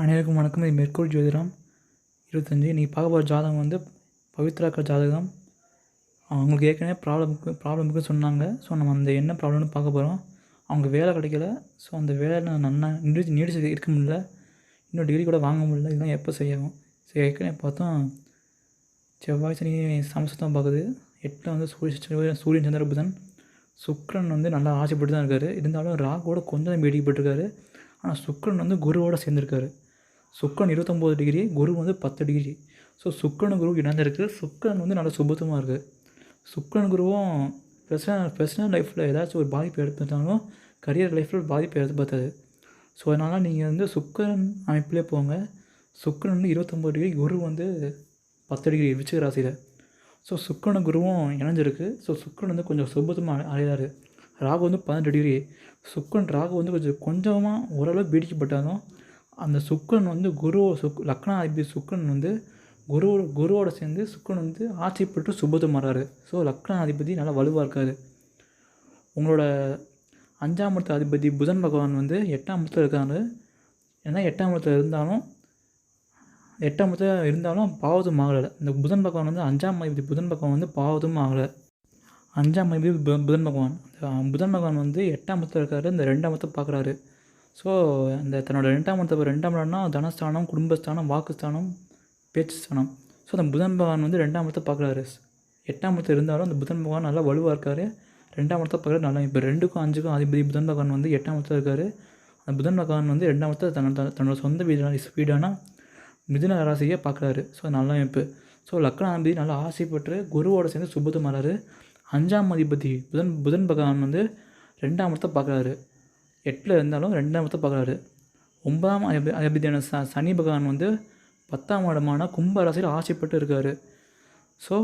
அனைவருக்கும் வணக்கம். இது மேற்கோள் ஜோதிடம் இருபத்தஞ்சி. இன்றைக்கி பார்க்க போகிற ஜாதகம் வந்து பவித்ராக்கர் ஜாதகம். அவங்களுக்கு ஏற்கனவே ப்ராப்ளமுக்கு ப்ராப்ளமுக்கு சொன்னாங்க. ஸோ நம்ம அந்த என்ன ப்ராப்ளம்னு பார்க்க போகிறோம் அவங்க வேலை கிடைக்கல. ஸோ அந்த வேலை நல்லா நீடிச்சு நீடிச்சு இருக்க முடியல. இன்னும் டிகிரி கூட வாங்க முடியல. இதெல்லாம் எப்போ செய்யணும் சரி ஏற்கனவே பார்த்தோம். செவ்வாய் சனி சமசத்தம் பார்க்குது. எட்டில் வந்து சூரியன் சூரியன் சந்திர புதன். சுக்கிரன் வந்து நல்லா ஆசைப்பட்டு தான் இருக்கார். இருந்தாலும் ராகோட கொஞ்சம் தான் வேடிக்கைப்பட்டிருக்காரு ஆனால் சுக்ரன் வந்து குருவோட சேர்ந்துருக்காரு. சுக்கன் இருபத்தொம்போது டிகிரி குரு வந்து பத்து டிகிரி ஸோ சுக்கன் குரு இணைந்திருக்கு. சுக்கன் வந்து நல்ல சுபத்தமாக இருக்குது சுக்கன் குருவும் பர்சனல் பர்சனல் லைஃப்பில் ஏதாச்சும் ஒரு பாதிப்பு எடுத்துட்டாலும் கரியர் லைஃப்பில் பாதிப்பு எடுத்து ஸோ அதனால் நீங்கள் வந்து சுக்கரன் அமைப்பிலே போங்க. சுக்கரன் வந்து இருபத்தொம்போது டிகிரி குரு வந்து பத்து டிகிரி விச்சிக ராசியில். ஸோ சுக்கரன் குருவும் இணைஞ்சிருக்கு. ஸோ சுக்கரன் வந்து கொஞ்சம் சுபத்தமாக அடையிறாரு ராகு வந்து பதினெட்டு டிகிரி சுக்கன் ராகு வந்து கொஞ்சம் கொஞ்சமாக ஓரளவு பீடிக்கப்பட்டாலும் அந்த சுக்கரன் வந்து குரு சுக் லக்னாதிபதி சுக்கரன் வந்து குரு குருவோட சேர்ந்து சுக்கரன் வந்து ஆட்சி பெற்று சுபதம் மாறாரு ஸோ லக்னாதிபதி நல்லா வலுவாக இருக்காரு. உங்களோட அஞ்சாம் இடத்து அதிபதி புதன் பகவான் வந்து எட்டாம் இடத்துல இருக்காரு. ஏன்னா எட்டாம் இடத்துல இருந்தாலும் எட்டாம் இடத்துல இருந்தாலும் பாவதும் ஆகலை இந்த புதன் பகவான் வந்து அஞ்சாம் அதிபதி புதன் பகவான் வந்து பாவதும் ஆகலை அஞ்சாம் அதிபதி பு- புதன் பகவான். புதன் பகவான் வந்து எட்டாம் இடத்துல இருக்காரு. இந்த ரெண்டாம் இடத்தை பார்க்குறாரு. ஸோ அந்த தன்னோட ரெண்டாம் இடத்தை ரெண்டாம் இடம்னா தனஸ்தானம் குடும்பஸ்தானம் வாக்குஸ்தானம் பேச்சு ஸ்தானம் ஸோ அந்த புதன் பகவான் வந்து ரெண்டாம் இடத்தை பார்க்குறாரு. எட்டாம் இடத்துல இருந்தாலும் அந்த புதன் பகவான் நல்லா வலுவாக இருக்கார். ரெண்டாம் இடத்தை பார்க்குறது நல்லா இப்போ ரெண்டுக்கும் அஞ்சுக்கும் அதிபதி புதன் பகவான் வந்து எட்டாம் இடத்துல இருக்கார். அந்த புதன் பகவான் வந்து ரெண்டாம் இடத்துல தன்னோட தன்னோட சொந்த வீடான வீடான மிதுன ராசியை பார்க்குறாரு. ஸோ நல்ல அமைப்பு. ஸோ லக்னாதிபதி நல்லா ஆசைப்பட்டு குருவோட சேர்ந்து சுபத்து மாறாரு அஞ்சாம் அதிபதி புதன் புதன் பகவான் வந்து ரெண்டாம் இடத்தை பார்க்குறாரு. எட்டில் இருந்தாலும் ரெண்டாம் இடத்தை பார்க்குறாரு. ஒன்பதாம் அதிபதியான ச சனி பகவான் வந்து பத்தாம் இடமான கும்பராசியில் ஆசைப்பட்டு இருக்கார். ஸோ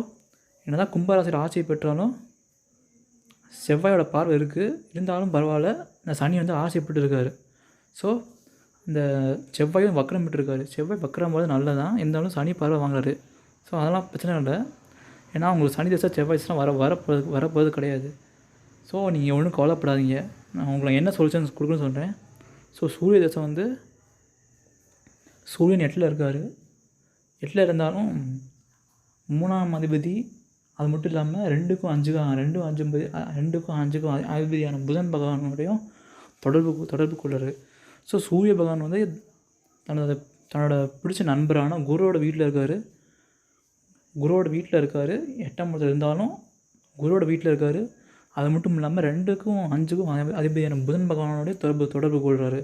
என்ன தான் கும்பராசியில் ஆசை பெற்றாலும் செவ்வாயோட பார்வை இருக்குது இருந்தாலும் பரவாயில்ல இந்த சனி வந்து ஆசைப்பட்டு இருக்காரு. ஸோ இந்த செவ்வாயும் வக்கரம் விட்டுருக்காரு செவ்வாய் வக்கரம் போது நல்லதான் இருந்தாலும் சனி பார்வை வாங்குறாரு. ஸோ அதெல்லாம் பிரச்சனை இல்லை. ஏன்னா உங்களுக்கு சனி தசை செவ்வாய் தசை வர வரப்போகிறது வரப்போகிறது கிடையாது. ஸோ நீங்கள் ஒன்றும் கவலைப்படாதீங்க. நான் உங்களை என்ன சொல்யூஷன்ஸ் கொடுக்குன்னு சொல்கிறேன் ஸோ சூரிய தசை வந்து சூரியன் எட்டில் இருக்கார். எட்டில் இருந்தாலும் மூணாம் அதிபதி அது மட்டும் இல்லாமல் ரெண்டுக்கும் அஞ்சுக்கும் ரெண்டும் அஞ்சு ரெண்டுக்கும் அஞ்சுக்கும் அதிபதியான புதன் பகவானுடையும் தொடர்பு தொடர்பு கொள்ளார் ஸோ சூரிய பகவான் வந்து தனது தன்னோட பிடிச்ச நண்பரான குருவோட வீட்டில் இருக்கார். குருவோட வீட்டில் இருக்கார். எட்டாம் இடத்துல இருந்தாலும் குருவோட வீட்டில் இருக்கார். அது மட்டும் இல்லாமல் ரெண்டுக்கும் அஞ்சுக்கும் அதிபதியான புதன் பகவானோடைய தொடர்பு தொடர்பு கொள்கிறாரு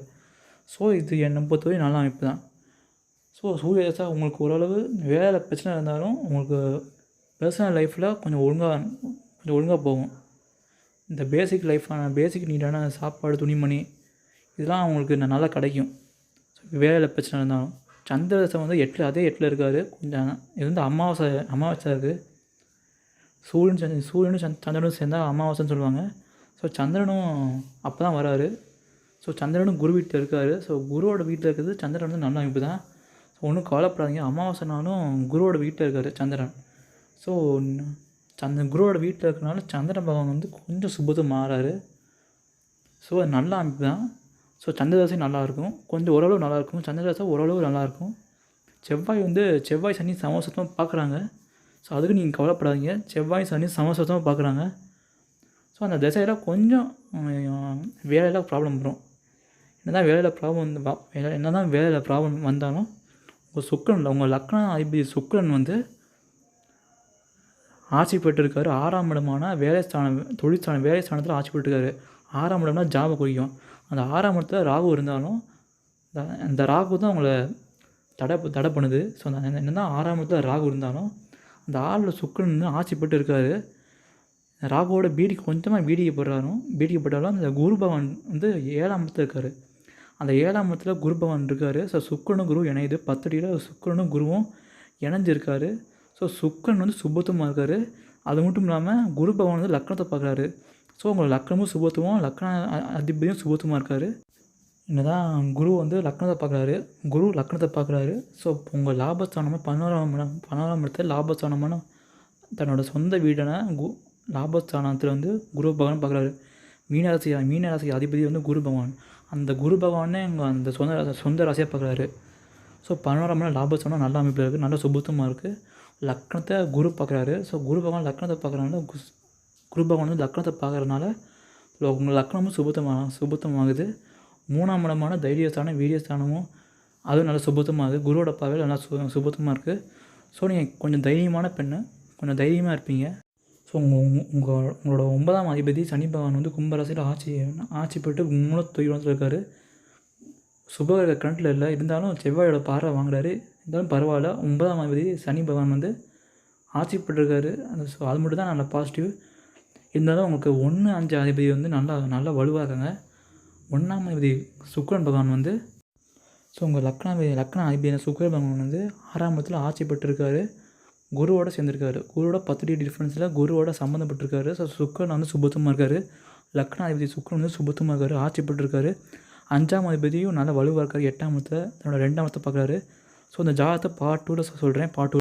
ஸோ இது என்னை பொறுத்தவரை நல்ல அமைப்பு தான் ஸோ சூரிய தசை உங்களுக்கு ஓரளவு வேலை பிரச்சனை இருந்தாலும் உங்களுக்கு பர்சனல் லைஃப்பில் கொஞ்சம் ஒழுங்காக கொஞ்சம் ஒழுங்காக போகும். இந்த பேசிக் லைஃப்பான பேசிக் நீடான சாப்பாடு துணிமணி இதெல்லாம் அவங்களுக்கு நல்லா கிடைக்கும். ஸோ வேலையில் பிரச்சனை இருந்தாலும். சந்திர வந்து எட்டில் அதே எட்டில் இருக்கார். கொஞ்சம் இது வந்து அமாவாசை அமாவாசை இருக்குது சூரியன் சந்த் சூரியனும் சந்த் சந்திரனும் சேர்ந்தா அமாவாசைன்னு சொல்லுவாங்க. ஸோ சந்திரனும் அப்போ தான் வராரு. ஸோ சந்திரனும் குரு வீட்டில் இருக்கார். ஸோ குருவோட வீட்டில் இருக்கிறது சந்திரன் வந்து நல்ல அமைப்பு தான். ஸோ ஒன்றும் கவலைப்படாதீங்க. அமாவாசைனாலும் குருவோட வீட்டில் இருக்கார் சந்திரன். ஸோ சந்த குருவோட வீட்டில் இருக்கிறனால சந்திரன் பகவான் வந்து கொஞ்சம் சுபத்துவம் மாறாரு. ஸோ அது நல்ல அமைப்பு தான். ஸோ சந்திரதாசை நல்லாயிருக்கும் கொஞ்சம் ஓரளவு நல்லாயிருக்கும் சந்திரதாசை ஓரளவு நல்லாயிருக்கும் செவ்வாய் வந்து செவ்வாய் சனி சமோசத்தமாக பார்க்குறாங்க ஸோ அதுக்கு நீங்கள் கவலைப்படாதீங்க. செவ்வாய் சனி சமசத்தமாக பார்க்குறாங்க ஸோ அந்த திசையில் கொஞ்சம் வேலையில் ப்ராப்ளம் வரும். என்ன தான் வேலையில் ப்ராப்ளம் வந்து வேலை என்ன தான் வேலையில் ப்ராப்ளம் வந்தாலும் உங்கள் சுக்கரன் உங்கள் லக்ன அதிபதி சுக்கரன் வந்து ஆட்சி பெற்றிருக்காரு. ஆறாம் இடமான வேலை ஸ்தானம் தொழிற்ஸ்தானம் வேலை ஸ்தானத்தில் ஆட்சி பெற்றிருக்காரு. ஆறாம் இடம்னா ஜாபை குறிக்கும். அந்த ஆறாம் இடத்துல ராகு இருந்தாலும் அந்த ராகு தான் உங்களை தடை தடை பண்ணுது. ஸோ அந்த என்ன தான் ஆறாம் இடத்துல ராகு இருந்தாலும் அந்த ஆளில் சுக்கன் ஆட்சிப்பட்டு இருக்கார் இருக்காரு ராகுவோட பீடி கொஞ்சமாக பீடிக்கப்படுறாலும் பீடிக்கப்பட்டாலும் அந்த குருபவன் வந்து ஏழாம் இடத்துல இருக்கார். அந்த ஏழாம் இடத்துல குருபவன் இருக்கார். ஸோ சுக்கனும் குரு இணையுது. பத்தடியில் சுக்கனும் குருவும் இணைஞ்சிருக்காரு. ஸோ சுக்கன் வந்து சுபத்துவமாக இருக்கார். அது மட்டும் இல்லாமல் குரு பகவான் வந்து லக்னத்தை பார்க்குறாரு. ஸோ உங்கள் லக்னமும் சுபத்துவம் லக்ன அதிபதியும் சுபத்துவமாக இருக்கார். என்னதான் குரு வந்து லக்னத்தை பார்க்குறாரு. குரு லக்னத்தை பார்க்குறாரு. ஸோ உங்கள் லாபஸ்தானமாக பதினோராம் இடம் பதினோராம் இடத்துல லாபஸ்தானமான தன்னோட சொந்த வீடான கு லாபஸ்தானத்தில் வந்து குரு பகவான் பார்க்குறாரு. மீனராசி மீனராசி அதிபதி வந்து குரு பகவான். அந்த குரு பகவானே எங்கள் அந்த சொந்த சொந்த ராசியாக பார்க்குறாரு. ஸோ பதினோராம் இடம் லாபஸ்தானம் நல்ல அமைப்பில் இருக்குது நல்ல சுபுத்தமாக இருக்குது லக்னத்தை குரு பார்க்குறாரு. ஸோ குரு பகவான் லக்னத்தை பார்க்குறனால குரு பகவான் வந்து லக்னத்தை பார்க்குறனால உங்கள் லக்னமும் சுபத்தமாக சுபத்தமாகுது மூணாம் இடமான தைரியஸ்தானம் வீரியஸ்தானமும் அதுவும் நல்ல இருக்குது குருவோட பார்வையில் நல்லா சு சுபத்தமாக இருக்குது ஸோ நீங்கள் கொஞ்சம் தைரியமான பெண்ணு. கொஞ்சம் தைரியமாக இருப்பீங்க. ஸோ உங்கள் உங்கள் உங்களோட ஒன்பதாம் அதிபதி சனி பகவான் வந்து கும்பராசியில் ஆட்சி ஆட்சி பெற்று மூலத்துவத்தில் இருக்கார். சுபகிரக கரண்ட்டில் இல்லை. இருந்தாலும் செவ்வாயோட பார்வை வாங்குறாரு. இருந்தாலும் பரவாயில்ல. ஒன்பதாம் அதிபதி சனி பகவான் வந்து ஆட்சி போட்டிருக்காரு அந்த ஸோ அது மட்டும் தான் நல்ல பாசிட்டிவ் இருந்தாலும் உங்களுக்கு ஒன்று அஞ்சு அதிபதி வந்து நல்லா நல்லா வலுவாக இருக்காங்க. ஒன்றாம் அதிபதி சுக்கிரன் பகவான் வந்து ஸோ உங்கள் லக்னாதிபதி லக்ன அதிபதியான சுக்கிர பகவான் வந்து ஆறாம் இடத்துல ஆட்சி பெற்றிருக்காரு. குருவோட சேர்ந்திருக்காரு. குருவோட பத்து டிகிரி டிஃப்ரென்ஸில் குருவோட சம்மந்தப்பட்டிருக்காரு ஸோ சுக்கரன் வந்து சுபத்தமாக இருக்கார். லக்னாதிபதி சுக்கரன் வந்து சுபத்தமாக இருக்கார். ஆட்சி பெற்றிருக்காரு. அஞ்சாம் அதிபதியும் நல்லா வலுவாக இருக்கார். எட்டாம் இடத்துல தன்னோட ரெண்டாம் இடத்தை பார்க்குறாரு. ஸோ அந்த ஜாதகத்தை பார்ட் டூவில் சொல்கிறேன் பார்ட் டூ